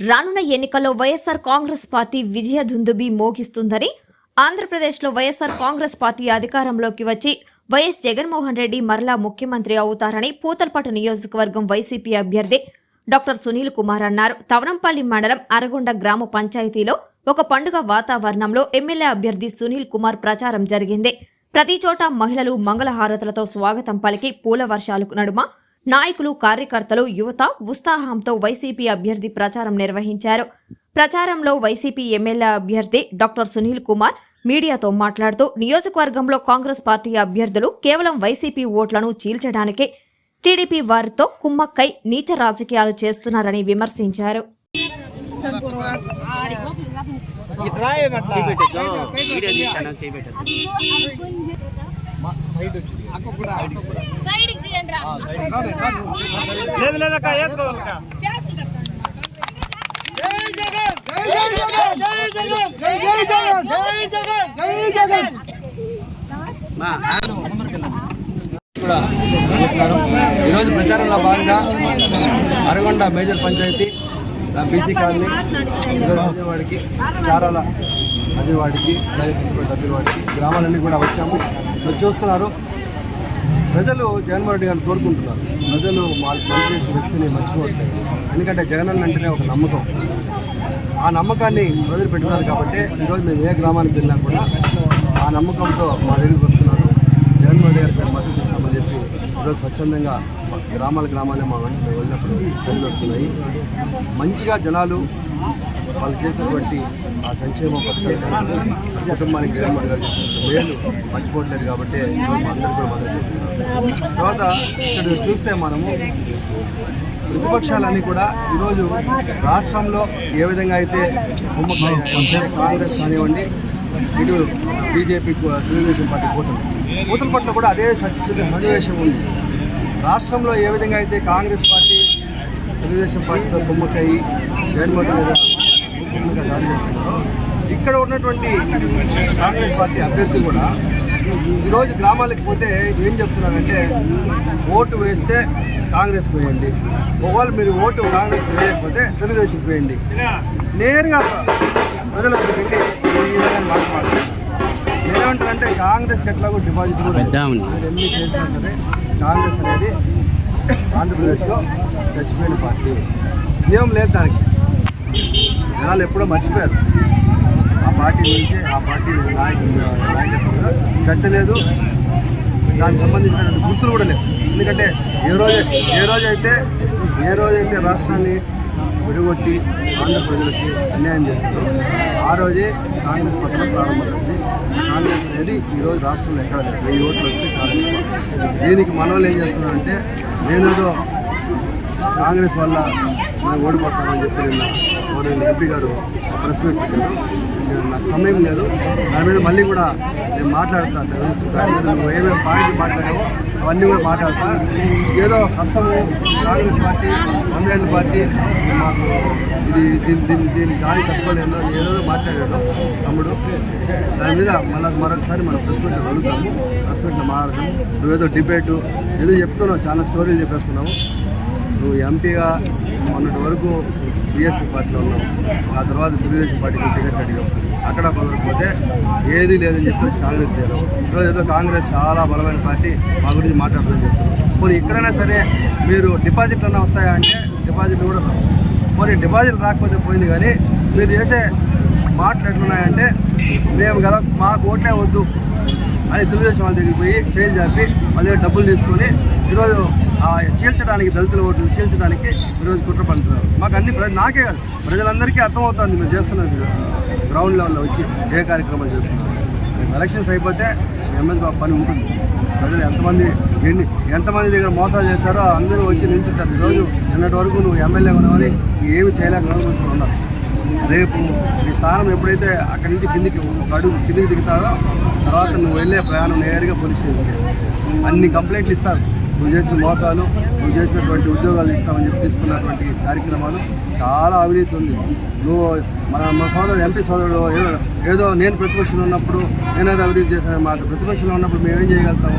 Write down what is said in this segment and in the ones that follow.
రానున్న ఎన్నికల్లో వైఎస్ఆర్ కాంగ్రెస్ పార్టీ విజయ దుందుబి మోగిస్తుందని ఆంధ్రప్రదేశ్లో వైఎస్ఆర్ కాంగ్రెస్ పార్టీ అధికారంలోకి వచ్చి వైఎస్ జగన్మోహన్ రెడ్డి మరలా ముఖ్యమంత్రి అవుతారని పూతల్పట్టు నియోజకవర్గం వైసీపీ అభ్యర్థి డాక్టర్ సునీల్ కుమార్ అన్నారు. తవరంపల్లి మండలం అరగొండ గ్రామ పంచాయతీలో ఒక పండుగ వాతావరణంలో ఎమ్మెల్యే అభ్యర్థి సునీల్ కుమార్ ప్రచారం జరిగింది. ప్రతి చోట మహిళలు మంగళహారతులతో స్వాగతం పలికి పూల వర్షాలకు నడుమ నాయకులు కార్యకర్తలు యువత ఉత్సాహంతో వైసీపీ అభ్యర్థి ప్రచారం నిర్వహించారు. ప్రచారంలో వైసీపీ ఎమ్మెల్యే అభ్యర్థి డాక్టర్ సునీల్ కుమార్ మీడియాతో మాట్లాడుతూ నియోజకవర్గంలో కాంగ్రెస్ పార్టీ అభ్యర్థులు కేవలం వైసీపీ ఓట్లను చీల్చడానికే టీడీపీ వారితో కుమ్మక్కై నీచ రాజకీయాలు చేస్తున్నారని విమర్శించారు. లేదు లేదక్క వేసుకోవాలక్క ఈరోజు ప్రచారంలో భాగంగా Aragonda major panchayat BC colony ఈరోజు అదివాడికి చారాల అదివాడికి దళిత అదివాడికి గ్రామాలన్నీ కూడా వచ్చాము. మీరు చూస్తున్నారు ప్రజలు జగన్మోహన్ రెడ్డి గారిని కోరుకుంటున్నారు. ప్రజలు వాళ్ళు మంచి చేసిన వ్యక్తిని మర్చిపోవట్లేదు. ఎందుకంటే జగన్ అంటేనే ఒక నమ్మకం. ఆ నమ్మకాన్ని ప్రజలు పెట్టుకున్నారు కాబట్టి ఈరోజు మేము ఏ గ్రామానికి వెళ్ళినా కూడా ఆ నమ్మకంతో మా దగ్గరికి వస్తున్నారు. జగన్మోహన్ రెడ్డి గారికి మేము మద్దతు ఇస్తామని చెప్పి ఈరోజు స్వచ్ఛందంగా గ్రామాల గ్రామాలే మా వెంట వెళ్ళినప్పుడు ప్రజలు వస్తున్నాయి. మంచిగా జనాలు వాళ్ళు చేసినటువంటి ఆ సంక్షేమ పథకాలు కుటుంబానికి జగన్మోహన్ గారు మేలు మర్చిపోవట్లేదు కాబట్టి అందరూ అందరికీ కూడా మద్దతు తర్వాత ఇక్కడ చూస్తే మనము ప్రతిపక్షాలన్నీ కూడా ఈరోజు రాష్ట్రంలో ఏ విధంగా అయితే కుమ్మకాయ కాంగ్రెస్ కానివ్వండి ఇటు బీజేపీ తెలుగుదేశం పార్టీ కూటమి కూటమి పట్ల కూడా అదే సన్నివేశం ఉంది. రాష్ట్రంలో ఏ విధంగా అయితే కాంగ్రెస్ పార్టీ తెలుగుదేశం పార్టీతో కుమ్మకాయి జగన్మోహన్ రెడ్డి కుమ్మగా దాడి చేస్తున్నారో. ఇక్కడ ఉన్నటువంటి కాంగ్రెస్ పార్టీ అభ్యర్థి కూడా ఈరోజు గ్రామాలకు పోతే ఏం చెప్తున్నారంటే ఓటు వేస్తే కాంగ్రెస్ వేయండి. ఒకవేళ మీరు ఓటు కాంగ్రెస్ వేయకపోతే తెలుగుదేశం వేయండి. నేరుగా ప్రజలకు వెళ్ళి ఈ విధంగా మాట్లాడుతున్నారు నేనేమంటానంటే కాంగ్రెస్ ఎట్లాగో డిపాజిట్ కూడా ఎన్ని చేసినా సరే కాంగ్రెస్ అనేది ఆంధ్రప్రదేశ్లో చచ్చిపోయిన పార్టీ. నియమం లేదు దానికి. జనాలు ఎప్పుడో మర్చిపోయారు. ఆ పార్టీ గురించి ఆ పార్టీ నాయకులు నాయకత్వం చర్చ లేదు. దానికి సంబంధించినటువంటి గుర్తులు కూడా లేవు. ఎందుకంటే ఏ రోజు ఏ రోజైతే ఏ రోజైతే రాష్ట్రాన్ని విడగొట్టి ఆంధ్ర ప్రజలకి అన్యాయం చేశారో ఆ రోజే కాంగ్రెస్ పట్టణం ప్రారంభమైంది. కాంగ్రెస్ అనేది ఈరోజు రాష్ట్రంలో ఎక్కడ లేదు. వెయ్యి ఓట్లు వస్తే చాలా. దీనికి మనోళ్ళు ఏం చేస్తున్నారంటే నేనేదో కాంగ్రెస్ వల్ల మేము ఓడిపోతామని చెప్పి నిన్న మన ఎంపీ గారు ప్రెస్ మీట్ పెట్టారు. నాకు సమయం లేదు. దాని మీద మళ్ళీ కూడా నేను మాట్లాడతాను దాని మీద నువ్వు ఏమేమి పాయింట్లు మాట్లాడావో అవన్నీ కూడా మాట్లాడతా. ఏదో కష్టము కాంగ్రెస్ పార్టీ వందేళ్ళ పార్టీ మాకు ఇది దీని దీని దీని దారి తప్పలేదు ఏదో మాట్లాడాడు తమ్ముడు. దాని మీద మళ్ళీ మరొకసారి మనం ప్రెస్ మీట్లో అడుగుతాము ప్రెస్ మీట్లో మాట్లాడతాము. నువ్వేదో డిబేటు ఏదో చెప్తున్నావు. చాలా స్టోరీలు చెప్పేస్తున్నావు. నువ్వు ఎంపీగా మొన్నటి వరకు బీఎస్పీ పార్టీలో ఉన్నాం. ఆ తర్వాత తెలుగుదేశం పార్టీకి టికెట్ అడిగాం అక్కడ కుదరకపోతే ఏది లేదని చెప్పేసి కాంగ్రెస్ చేయడం. ఈరోజు ఏదో కాంగ్రెస్ చాలా బలమైన పార్టీ మా గురించి మాట్లాడుతుందని చెప్తున్నాం పోనీ ఎక్కడైనా సరే మీరు డిపాజిట్లు అన్నా వస్తాయా అంటే డిపాజిట్లు కూడా రావు. పోనీ డిపాజిట్ రాకపోతే పోయింది కానీ మీరు చేసే మాటలు ఎట్లున్నాయంటే మేము కదా మాకు ఓట్లే వద్దు అని తెలుగుదేశం వాళ్ళ దగ్గరికి పోయి చేలు జాపి వాళ్ళ దగ్గర డబ్బులు తీసుకొని ఈరోజు చీల్చడానికి దళితుల ఓట్లు చీల్చడానికి ఈరోజు కుట్ర పండుతున్నారు. మాకు అన్ని నాకే కాదు ప్రజలందరికీ అర్థమవుతుంది మీరు చేస్తున్నది. గ్రౌండ్ లెవెల్లో వచ్చి ఏ కార్యక్రమాలు చేస్తున్నారు. ఎలక్షన్స్ అయిపోతే ఎంఎస్ బాబు పని ఉంటుంది. ప్రజలు ఎంతమంది ఎన్ని ఎంతమంది దగ్గర మోసాలు చేశారో అందరూ వచ్చి నిలిచిస్తారు ఈరోజు నిన్నటి వరకు నువ్వు ఎమ్మెల్యే ఉన్నావని ఏమి చేయలేక నోరు ఉన్నారు. రేపు నీ స్థానం ఎప్పుడైతే అక్కడి నుంచి కిందికి ఒక అడుగు కిందికి దిగుతారో తర్వాత నువ్వు వెళ్ళే ప్రయాణం నేరుగా పోలీస్ స్టేషన్కి. అన్ని కంప్లైంట్లు ఇస్తారు. నువ్వు చేసిన మోసాలు నువ్వు చేసినటువంటి ఉద్యోగాలు ఇస్తామని చెప్పి తీసుకున్నటువంటి కార్యక్రమాలు చాలా అవినీతి ఉంది. నువ్వు మన మా సోదరుడు ఎంపీ సోదరుడు ఏదో ఏదో నేను ప్రతిపక్షంలో ఉన్నప్పుడు నేనేదో అభివృద్ధి చేశాను మాట ప్రతిపక్షంలో ఉన్నప్పుడు మేము ఏం చేయగలుగుతాం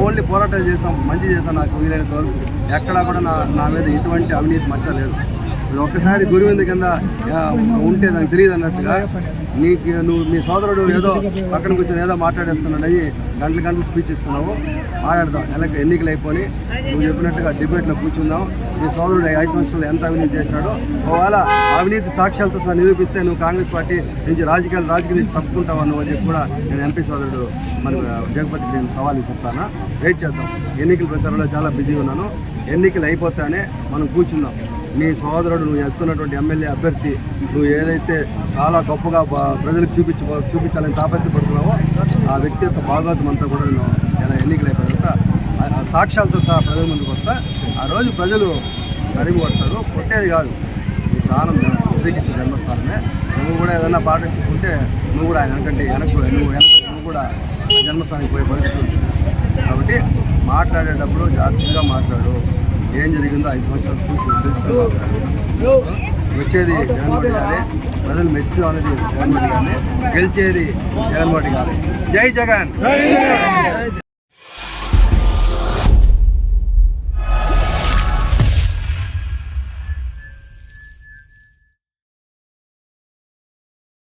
ఓన్లీ పోరాటాలు చేసాం మంచి చేసాం నాకు వీలైనంత వరకు. ఎక్కడా కూడా నా నా మీద ఎటువంటి అవినీతి మచ్చలేదు ఒక్కసారి గురువింద కింద ఉంటే నాకు తెలియదు అన్నట్టుగా నీకు నువ్వు మీ సోదరుడు ఏదో పక్కన కూర్చొని ఏదో మాట్లాడేస్తున్నాడు అయ్యి గంటల గంటలు స్పీచ్ ఇస్తున్నావు. మాట్లాడదాం. ఎలా ఎన్నికలు అయిపోయి నువ్వు చెప్పినట్టుగా డిబేట్లో కూర్చుందాం. మీ సోదరుడు ఐదు సంవత్సరాలు ఎంత అవినీతి చేసినాడో ఒకవేళ అవినీతి సాక్ష్యాలతో సహా నిరూపిస్తే నువ్వు కాంగ్రెస్ పార్టీ నుంచి రాజకీయాలు రాజకీయ నుంచి తప్పుకుంటావు నువ్వు అని చెప్పి కూడా నేను ఎంపీ సోదరుడు మన జగపతికి నేను సవాల్ ఇస్తాను వెయిట్ చేద్దాం. ఎన్నికల ప్రచారంలో చాలా బిజీగా ఉన్నాను. ఎన్నికలు అయిపోతానే మనం కూర్చుందాం. నీ సోదరుడు నువ్వు ఎత్తున్నటువంటి ఎమ్మెల్యే అభ్యర్థి నువ్వు ఏదైతే చాలా గొప్పగా ప్రజలకు చూపించ చూపించాలని తాపత్రపడుతున్నావో ఆ వ్యక్తి యొక్క భాగవతం అంతా కూడా నేను ఇలా తర్వాత సాక్ష్యాలతో సహా ప్రజల ముందుకు వస్తా. ఆ రోజు ప్రజలు కరిగి కొడతారు. కొట్టేది కాదు. నీ స్థానం శ్రీకృష్ణ జన్మస్థానమే. నువ్వు కూడా ఏదైనా పార్ట్నర్షిప్ ఉంటే నువ్వు కూడా ఆయన వెనకంటే వెనక్కు నువ్వు వెనక నువ్వు కూడా జన్మస్థానానికి పోయే పరిస్థితి కాబట్టి మాట్లాడేటప్పుడు జాగ్రత్తగా మాట్లాడు. ఏం జరిగిందో ఐదు సంవత్సరాలు చూసి తెలుసుకోవాలి వచ్చేది జగన్మోహన్ గారే ప్రజలు మెచ్చుకోవాలి అనేది జగన్మోహన్ గారిని గెలిచేది జగన్మోహన్ గారే. జై జగన్!